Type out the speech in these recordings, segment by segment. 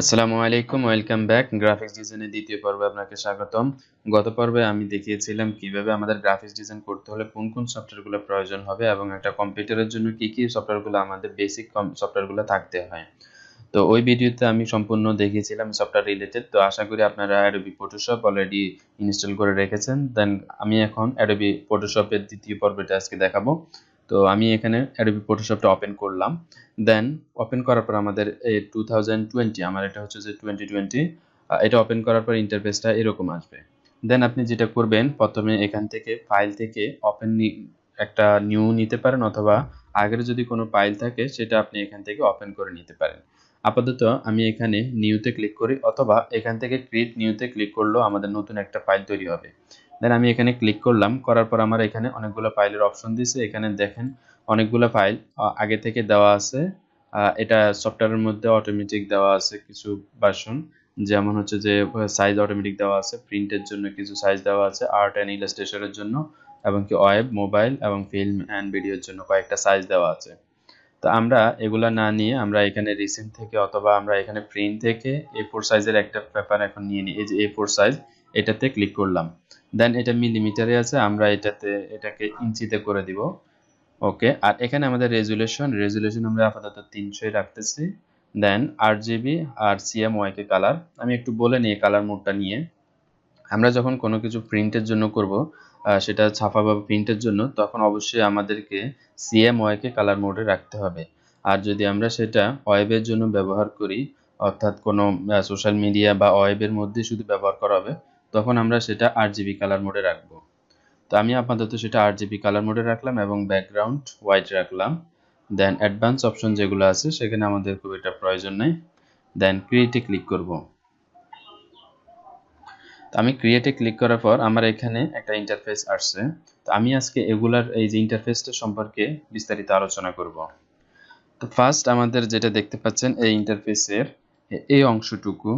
আসসালামু আলাইকুম, welcome back. Graphics ডিজাইনের দ্বিতীয় পর্বে আপনাকে স্বাগতম। গত পর্বে আমি দেখিয়েছিলাম কীভাবে আমাদের গ্রাফিক্স ডিজাইন করতে হলে কোন কোন সফটওয়্যারগুলো প্রয়োজন হবে এবং একটা কম্পিউটারের জন্য কি কি সফটওয়্যারগুলো আমাদের বেসিক সফটওয়্যারগুলো থাকতে হয়। তো ওই ভিডিওতে আমি সম্পূর্ণ দেখিয়েছিলাম সফটওয়্যার রিলেটেড তো আশা করি আপনারা অ্যাডোবি ফটোশপ অলরেডি ইনস্টল করে রেখেছেন। দেন আমি এখন অ্যাডোবি ফটোশপের দ্বিতীয় পর্বটা আজকে দেখাবো। তো আমি এখানে অ্যাডোবি ফটোশপটা ওপেন করলাম। দেন ওপেন করার পর আমাদের এই টু আমার এটা হচ্ছে যে টোয়েন্টি টোয়েন্টি এটা ওপেন করার পর ইন্টারফেসটা এরকম আসবে। দেন আপনি যেটা করবেন, প্রথমে এখান থেকে ফাইল থেকে ওপেন একটা নিউ নিতে পারেন অথবা আগের যদি কোনো ফাইল থাকে, সেটা আপনি এখান থেকে ওপেন করে নিতে পারেন। আপাতত আমি এখানে নিউতে ক্লিক করি অথবা এখান থেকে ক্রিয়েট নিউতে ক্লিক করলেও আমাদের নতুন একটা ফাইল তৈরি হবে। দেন আমি এখানে ক্লিক করলাম। করার পর আমার এখানে অনেকগুলো ফাইলের অপশন দিয়েছে। এখানে দেখেন অনেকগুলো ফাইল আগে থেকে দেওয়া আছে। এটা সফটওয়্যারের মধ্যে অটোমেটিক দেওয়া আছে কিছু ভার্সন যেমন হচ্ছে যে সাইজ অটোমেটিক দেওয়া আছে প্রিন্টের জন্য কিছু সাইজ দেওয়া আছে আর্ট অ্যান্ড ইলাস্ট্রেশনের জন্য, এবং কি ওয়েব মোবাইল এবং ফিল্ম অ্যান্ড ভিডিওর জন্য কয়েকটা সাইজ দেওয়া আছে। তো আমরা এগুলা না নিয়ে আমরা এখানে রিসেন্ট থেকে অথবা আমরা এখানে প্রিন্ট থেকে এ ফোর সাইজের একটা পেপার এখন নিয়ে নিই। এই যে এ ফোর সাইজ এটাতে ক্লিক করলাম। দেন এটা মিলিমিটারে আছে, আমরা এটাতে, এটাকে ইঞ্চিতে করে দিব। ওকে আর এখানে আমাদের রেজুলেশন রেজুলেশন আমরা আপাতত তিনশোই রাখতেছি। দেন আর জিবি আর সিএম ওয়াইকে কালার আমি একটু বলে নিই কালার মোডটা নিয়ে। আমরা যখন কোনো কিছু প্রিন্টের জন্য করব সেটা ছাপা বা প্রিন্টের জন্য, তখন অবশ্যই আমাদেরকে সিএম ওয়াইকে কালার মোডে রাখতে হবে। আর যদি আমরা সেটা ওয়েবের জন্য ব্যবহার করি, অর্থাৎ কোনো সোশ্যাল মিডিয়া বা ওয়েবের মধ্যে শুধু ব্যবহার করা হবে তখন আমরা সেটা আট জিবি কালার মোডে রাখব। তো আমি আপাতত সেটা আট জিবি কালার মোডে রাখলাম এবং ব্যাকগ্রাউন্ড হোয়াইট রাখলাম। দেন অ্যাডভান্স অপশন যেগুলো আছে, সেখানে আমাদের খুব একটা প্রয়োজন নেই। দেন ক্রিয়েটে ক্লিক করব। তো আমি ক্রিয়েটে ক্লিক করার পর আমার এখানে একটা ইন্টারফেস আসছে। তো আমি আজকে এগুলার এই যে ইন্টারফেসটা সম্পর্কে বিস্তারিত আলোচনা করব। তো ফার্স্ট আমাদের যেটা দেখতে পাচ্ছেন এই ইন্টারফেসের এই অংশটুকু।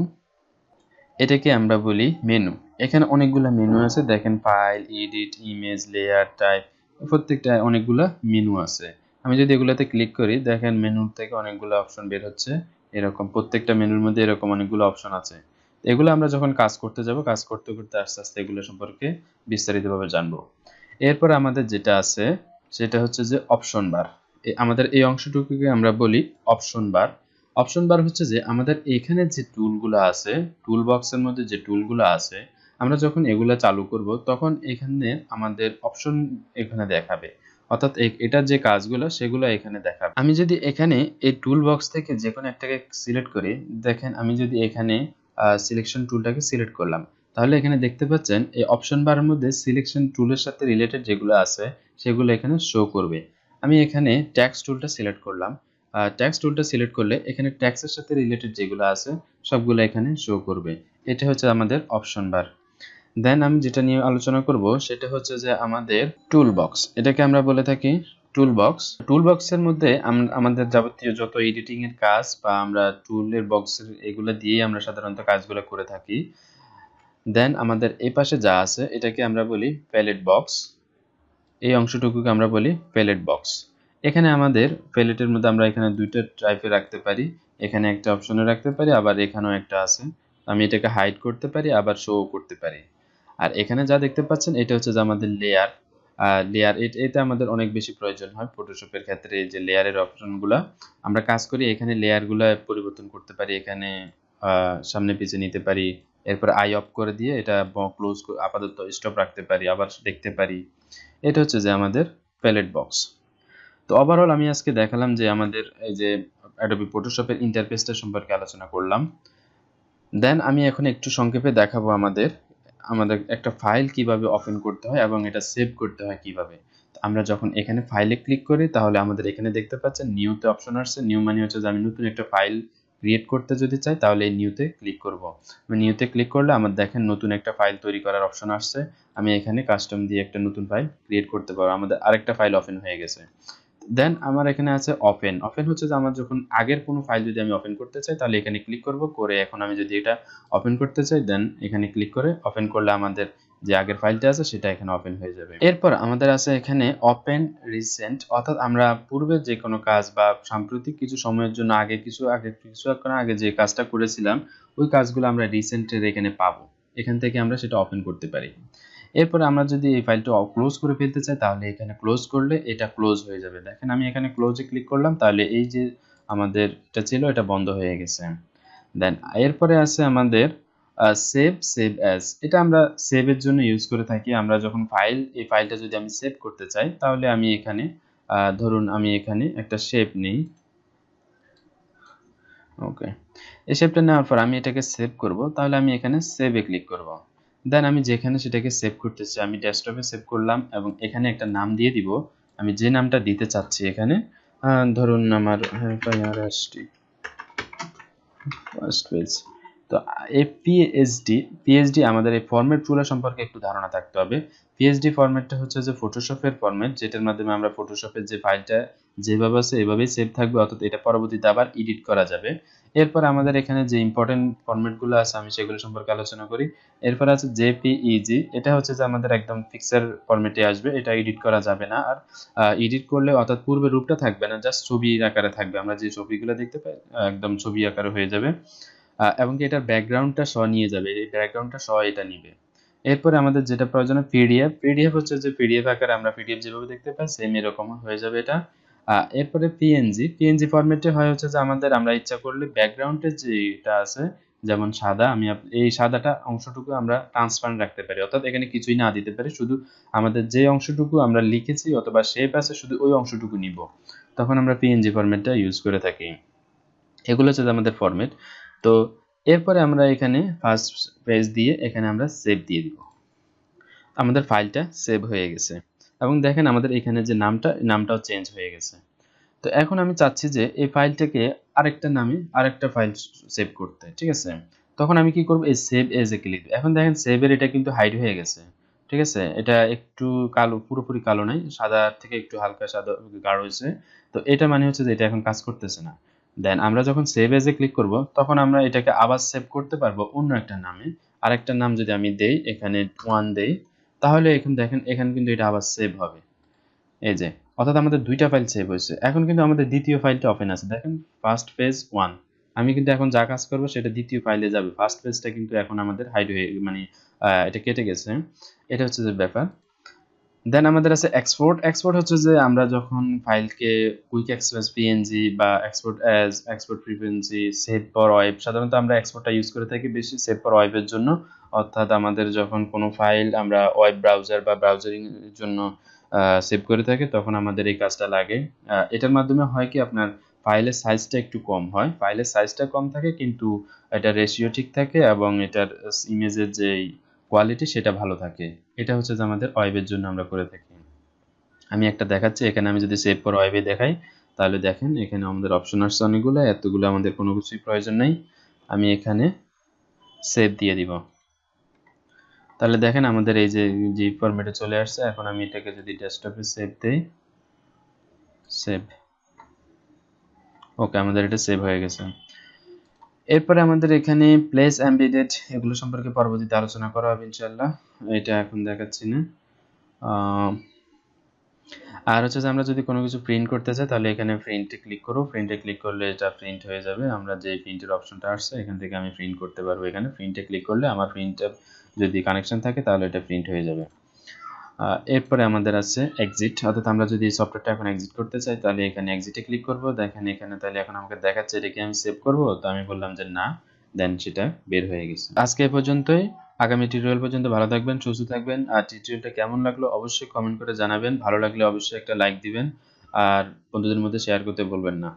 এটাকে আমরা বলি মেনু এখানে অনেকগুলো মেনু আছে। দেখেন file edit image layer type প্রত্যেকটা অনেকগুলো মেনু আছে। আমি যদি এগুলোতে ক্লিক করি, দেখেন মেনুর থেকে অনেকগুলো অপশন বের হচ্ছে। এরকম প্রত্যেকটা মেনুর মধ্যে এরকম অনেকগুলো অপশন আছে। এগুলো আমরা যখন কাজ করতে যাব, কাজ করতে করতে আস্তে আস্তে এগুলো সম্পর্কে বিস্তারিতভাবে জানব। এরপর আমাদের যেটা আছে, সেটা হচ্ছে যে অপশন বার আমাদের এই অংশটুকুকে আমরা বলি অপশন বার অপশন বার হচ্ছে যে আমাদের এখানে যে টুলগুলো আছে টুল বক্সের মধ্যে যে টুলগুলো আছে, আমরা যখন এগুলা চালু করব, তখন এখানে আমাদের অপশন এখানে দেখাবে। অর্থাৎ এটার যে কাজগুলো, সেগুলো এখানে দেখাবে। আমি যদি এখানে এই টুল বক্স থেকে যে কোনো একটাকে সিলেক্ট করি, দেখেন আমি যদি এখানে সিলেকশন টুলটাকে সিলেক্ট করলাম, তাহলে এখানে দেখতে পাচ্ছেন এই অপশন বারের মধ্যে সিলেকশন টুলের সাথে রিলেটেড যেগুলো আছে, সেগুলো এখানে শো করবে। আমি এখানে ট্যাক্স টুলটা সিলেক্ট করলাম। ট্যাক্স টুলটা সিলেক্ট করলে এখানে ট্যাক্সের সাথে রিলেটেড যেগুলো আছে, সবগুলো এখানে শো করবে। এটা হচ্ছে আমাদের অপশন বার দেন আমি যেটা নিয়ে আলোচনা করব, সেটা হচ্ছে যে আমাদের টুল বক্স এটাকে আমরা বলে থাকি টুল বক্স টুল বক্সের মধ্যে আমাদের যাবতীয় যত এডিটিং এর কাজ বা আমরা টুলের বক্সের এগুলো দিয়েই আমরা সাধারণত কাজগুলো করে থাকি। দেন আমাদের এই পাশে যা আছে, এটাকে আমরা বলি প্যালেট বক্স এই অংশটুকুকে আমরা বলি প্যালেট বক্স এখানে আমাদের প্যালেটের মধ্যে আমরা এখানে দুইটা টাইপে রাখতে পারি। এখানে একটা অপশনে রাখতে পারি, আবার এখানেও একটা আছে। আমি এটাকে হাইড করতে পারি, আবার শো করতে পারি। আর এখানে যা দেখতে পাচ্ছেন, এটা হচ্ছে যে আমাদের লেয়ার লেয়ার এটা আমাদের অনেক বেশি প্রয়োজন হয় ফটোশপের ক্ষেত্রে যে লেয়ারের অপশনগুলো আমরা কাজ করি এখানে লেয়ারগুলো পরিবর্তন করতে পারি, এখানে সামনে পিছিয়ে নিতে পারি। এরপর আই অফ করে দিয়ে এটা ক্লোজ আপাতত স্টপ রাখতে পারি, আবার দেখতে পারি। এটা হচ্ছে যে আমাদের প্যালেট বক্স তো ওভারঅল আমি আজকে দেখালাম যে আমাদের এই যে অ্যাডোবি ফটোশপের ইন্টারফেসটা সম্পর্কে আলোচনা করলাম। দেন আমি এখন একটু সংক্ষেপে দেখাবো আমাদের আমাদের একটা ফাইল কীভাবে ওপেন করতে হয় এবং এটা সেভ করতে হয় কীভাবে। আমরা যখন এখানে ফাইলে ক্লিক করি, তাহলে আমাদের এখানে দেখতে পাচ্ছেন নিউতে অপশন আসছে। নিউ মানে হচ্ছে যে আমি নতুন একটা ফাইল ক্রিয়েট করতে যদি চাই, তাহলে এই নিউতে ক্লিক করব। আমি নিউতে ক্লিক করলে আমার দেখেন নতুন একটা ফাইল তৈরি করার অপশন আসছে। আমি এখানে কাস্টম দিয়ে একটা নতুন ফাইল ক্রিয়েট করতে পারব। আমাদের আরেকটা ফাইল ওপেন হয়ে গেছে। দেন আমার এখানে আছে ওপেন ওপেন হচ্ছে যে আমার যখন আগের কোনো ফাইল যদি আমি ওপেন করতে চাই, তাহলে এখানে ক্লিক করব। করে এখন আমি যদি এটা ওপেন করতে চাই দেন এখানে ক্লিক করে ওপেন করলে আমাদের যে আগের ফাইলটা আছে, সেটা এখানে ওপেন হয়ে যাবে। এরপর আমাদের আছে এখানে ওপেন রিসেন্ট অর্থাৎ আমরা পূর্বে যে কোনো কাজ বা সাম্প্রতিক কিছু সময়ের জন্য আগে কিছু আগে কিছু আগে যে কাজটা করেছিলাম, ওই কাজগুলো আমরা রিসেন্টের এখানে পাবো। এখান থেকে আমরা সেটা ওপেন করতে পারি। এরপরে আমরা যদি এই ফাইলটা ক্লোজ করে ফেলতে চাই, তাহলে এখানে ক্লোজ করলে এটা ক্লোজ হয়ে যাবে। দেখেন, আমি এখানে ক্লোজে ক্লিক করলাম, তাহলে এই যে আমাদের এটা ছিল, এটা বন্ধ হয়ে গেছে। দেন এরপরে আছে আমাদের সেভ সেভ অ্যাজ এটা আমরা সেভের জন্য ইউজ করে থাকি। আমরা যখন ফাইল এই ফাইলটা যদি আমি সেভ করতে চাই, তাহলে আমি এখানে ধরুন আমি এখানে একটা শেপ নিই। ওকে এই শেপটা নেওয়ার পর আমি এটাকে সেভ করব, তাহলে আমি এখানে সেভে ক্লিক করব। দেন আমি যেখানে সেটাকে সেভ করতে চাই, আমি ডেস্কটপে সেভ করলাম এবং এখানে একটা নাম দিয়ে দিব। আমি যে নামটা দিতে চাচ্ছি এখানে ধরুন আমার ফার্স্ট পেজ তো, এই পিএইচডি পিএইচডি আমাদের এই ফরম্যাটগুলো সম্পর্কে একটু ধারণা থাকতে হবে। পিএইচডি ফরম্যাটটা হচ্ছে যে ফটোশপের ফরম্যাট যেটার মাধ্যমে আমরা ফটোশপের যে ফাইলটা যেভাবে আছে, এভাবেই সেভ থাকবে, অর্থাৎ এটা পরবর্তীতে আবার এডিট করা যাবে। এরপর আমাদের এখানে যে ইম্পর্টেন্ট ফরম্যাটগুলো আছে, আমি সেগুলো সম্পর্কে আলোচনা করি। এরপর আছে জেপিইজি এটা হচ্ছে যে আমাদের একদম পিকচার ফরম্যাটে আসবে, এটা এডিট করা যাবে না। আর এডিট করলে অর্থাৎ পূর্বে রূপটা থাকবে না জাস্ট ছবি আকারে থাকবে। আমরা যে ছবিগুলো দেখতে পাই একদম ছবি আকারে হয়ে যাবে। এবং কি এটার ব্যাকগ্রাউন্ডটা স নিয়ে যাবে, এই ব্যাকগ্রাউন্ডটা স এটা নিবে। এরপরে আমাদের যেটা প্রয়োজন পিডিএফ পিডিএফ হচ্ছে যে পিডিএফ আকারে আমরা পিডিএফ যেভাবে দেখতে পাই সেম এরকম হয়ে যাবে এটা। এরপরে পিএনজি পিএনজি ফরম্যাটে হয় হচ্ছে যে আমাদের আমরা ইচ্ছা করলে ব্যাকগ্রাউন্ডের যেটা আছে, যেমন সাদা, আমি এই সাদাটা অংশটুকু আমরা ট্রান্সপারেন্ট রাখতে পারি। অর্থাৎ এখানে কিছুই না দিতে পারি, শুধু আমাদের যে অংশটুকু আমরা লিখেছি অথবা শেপ আছে, শুধু ওই অংশটুকু নিব। তখন আমরা পিএনজি ফরম্যাটটা ইউজ করে থাকি। এগুলো হচ্ছে আমাদের ফরম্যাট তো এরপরে আমরা এখানে ফার্স্ট পেজ দিয়ে এখানে আমরা সেভ দিয়ে দিব। আমাদের ফাইলটা সেভ হয়ে গেছে। এবং দেখেন আমাদের এখানে যে নামটা নামটাও চেঞ্জ হয়ে গেছে। তো এখন আমি চাচ্ছি যে এই ফাইলটাকে আরেকটা নামে আরেকটা ফাইল সেভ করতে, ঠিক আছে? তখন আমি কি করব? এই সেভ এজ এ ক্লিক এখন দেখেন সেভের এটা কিন্তু হাইড হয়ে গেছে, ঠিক আছে? এটা একটু কালো, পুরোপুরি কালো নাই, সাদা থেকে একটু হালকা সাদা গাঢ় হয়েছে। তো এটা মানে হচ্ছে যে এটা এখন কাজ করতেছে না। দেন আমরা যখন সেভ এজ এ ক্লিক করব, তখন আমরা এটাকে আবার সেভ করতে পারব অন্য একটা নামে। আরেকটা নাম যদি আমি দেই, এখানে ওয়ান দেই তাহলে এখন দেখেন, এখানে কিন্তু এটা আবার সেভ হবে। এই যে, অর্থাৎ আমাদের দুইটা ফাইল সেভ হয়েছে। এখন কিন্তু আমাদের দ্বিতীয় ফাইলটা ওপেন আছে। দেখেন ফার্স্ট পেজ ওয়ান আমি কিন্তু এখন যা কাজ করব, সেটা দ্বিতীয় ফাইলে যাবে। ফার্স্ট পেজটা কিন্তু এখন আমাদের হাইড হয়ে মানে এটা কেটে গেছে। এটা হচ্ছে যে ব্যাপার। দেন আমাদের আছে এক্সপোর্ট এক্সপোর্ট হচ্ছে যে আমরা যখন ফাইলকে কুইক এক্সপ্রেস পিএনজি বা export as export frequency save for web সাধারণত আমরা এক্সপোর্টটা ইউজ করে থাকি বেশি সেভ ফর ওয়েবের জন্য। অর্থাৎ আমাদের যখন কোনো ফাইল আমরা ওয়েব ব্রাউজার বা ব্রাউজারিং এর জন্য সেভ করে থাকি, তখন আমাদের এই কাজটা লাগে। এটার মাধ্যমে হয় কি, আপনার ফাইলের সাইজটা একটু কম হয়। ফাইলের সাইজটা কম থাকে, কিন্তু এটা রেশিও ঠিক থাকে এবং এটার ইমেজের যে কোয়ালিটি সেটা ভালো থাকে। এটা হচ্ছে যে আমাদের ওয়েবের জন্য আমরা করে থাকি। আমি একটা দেখাচ্ছি, এখানে আমি যদি সেভ ফর ওয়েবে দেখাই, তাহলে দেখেন এখানে আমাদের অপশন আসছে অনেকগুলো, এতগুলো আমাদের কোনো কিছুই প্রয়োজন নেই। আমি এখানে সেভ দিয়ে দিব। তাহলে দেখেন আমাদের এই যে জি ফরম্যাটে চলে আসছে, এখন আমি এটাকে যদি ডেস্কটপে সেভ দেই সেভ ওকে আমাদের এটা সেভ হয়ে গেছে। এরপরে আমাদের এখানে প্লেস এমবেডেড এগুলো সম্পর্কে পরবর্তীতে আলোচনা করা হবে ইনশাল্লাহ এটা এখন দেখাচ্ছি না। আর হচ্ছে যে আমরা যদি কোনো কিছু প্রিন্ট করতে চাই, তাহলে এখানে প্রিন্টে ক্লিক করো প্রিন্টে ক্লিক করলে এটা প্রিন্ট হয়ে যাবে। আমরা যে প্রিন্টের অপশনটা আসছে, এখান থেকে আমি প্রিন্ট করতে পারব। এখানে প্রিন্টে ক্লিক করলে আমার প্রিন্টটা যদি কানেকশন থাকে, তাহলে এটা প্রিন্ট হয়ে যাবে। এরপরে আমাদের আছে এক্সিট অর্থাৎ আমরা যদি সফটওয়্যারটা এখন এক্সিট করতে চাই, তাহলে এখানে এক্সিটে ক্লিক করব। দেখেন এখানে তাহলে এখন আমাকে দেখাচ্ছে এটাকে আমি সেভ করব। তো আমি বললাম যে না দেন সেটা বের হয়ে গেছে। আজকে এ পর্যন্তই। আগামী টিউটোরিয়াল পর্যন্ত ভালো থাকবেন, সুস্থ থাকবেন। আর টিউটোরিয়ালটা কেমন লাগল অবশ্যই কমেন্ট করে জানাবেন। ভালো লাগলে অবশ্যই একটা লাইক দিবেন। আর বন্ধুদের মধ্যে শেয়ার করতে বলবেন না।